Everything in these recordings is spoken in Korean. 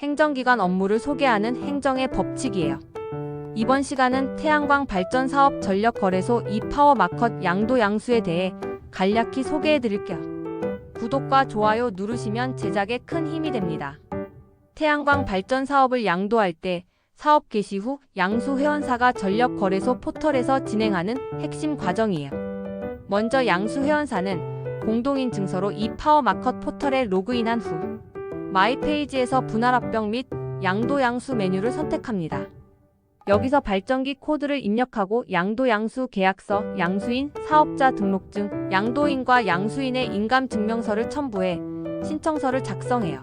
행정기관 업무를 소개하는 행정의 법칙이에요. 이번 시간은 태양광 발전 사업 전력 거래소 이파워 마컷 양도 양수에 대해 간략히 소개해 드릴게요. 구독과 좋아요 누르시면 제작에 큰 힘이 됩니다. 태양광 발전 사업을 양도할 때 사업 개시 후 양수 회원사가 전력 거래소 포털에서 진행하는 핵심 과정이에요. 먼저 양수 회원사는 공동인 증서로 이파워 마컷 포털에 로그인한 후 마이 페이지에서 분할 합병 및 양도 양수 메뉴를 선택합니다. 여기서 발전기 코드를 입력하고 양도 양수 계약서, 양수인, 사업자 등록증, 양도인과 양수인의 인감 증명서를 첨부해 신청서를 작성해요.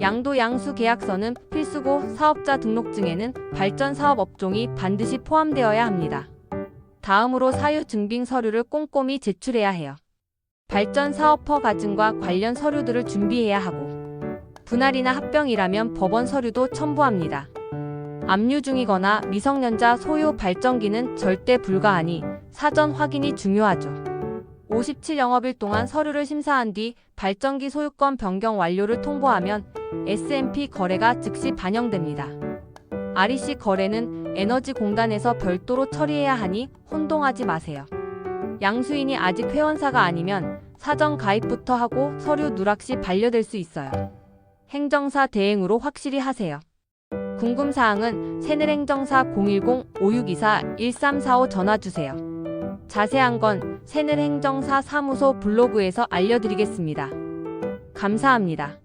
양도 양수 계약서는 필수고 사업자 등록증에는 발전 사업 업종이 반드시 포함되어야 합니다. 다음으로 사유 증빙 서류를 꼼꼼히 제출해야 해요. 발전 사업 허 가증과 관련 서류들을 준비해야 하고 분할이나 합병이라면 법원 서류도 첨부합니다. 압류 중이거나 미성년자 소유 발전기는 절대 불가하니 사전 확인이 중요하죠. 57영업일 동안 서류를 심사한 뒤 발전기 소유권 변경 완료를 통보하면 S&P 거래가 즉시 반영됩니다. REC 거래는 에너지 공단에서 별도로 처리해야 하니 혼동하지 마세요. 양수인이 아직 회원사가 아니면 사전 가입부터 하고 서류 누락 시 반려될 수 있어요. 행정사 대행으로 확실히 하세요. 궁금사항은 새늘행정사 010-5624-1345 전화 주세요. 자세한 건 새늘행정사 사무소 블로그에서 알려드리겠습니다. 감사합니다.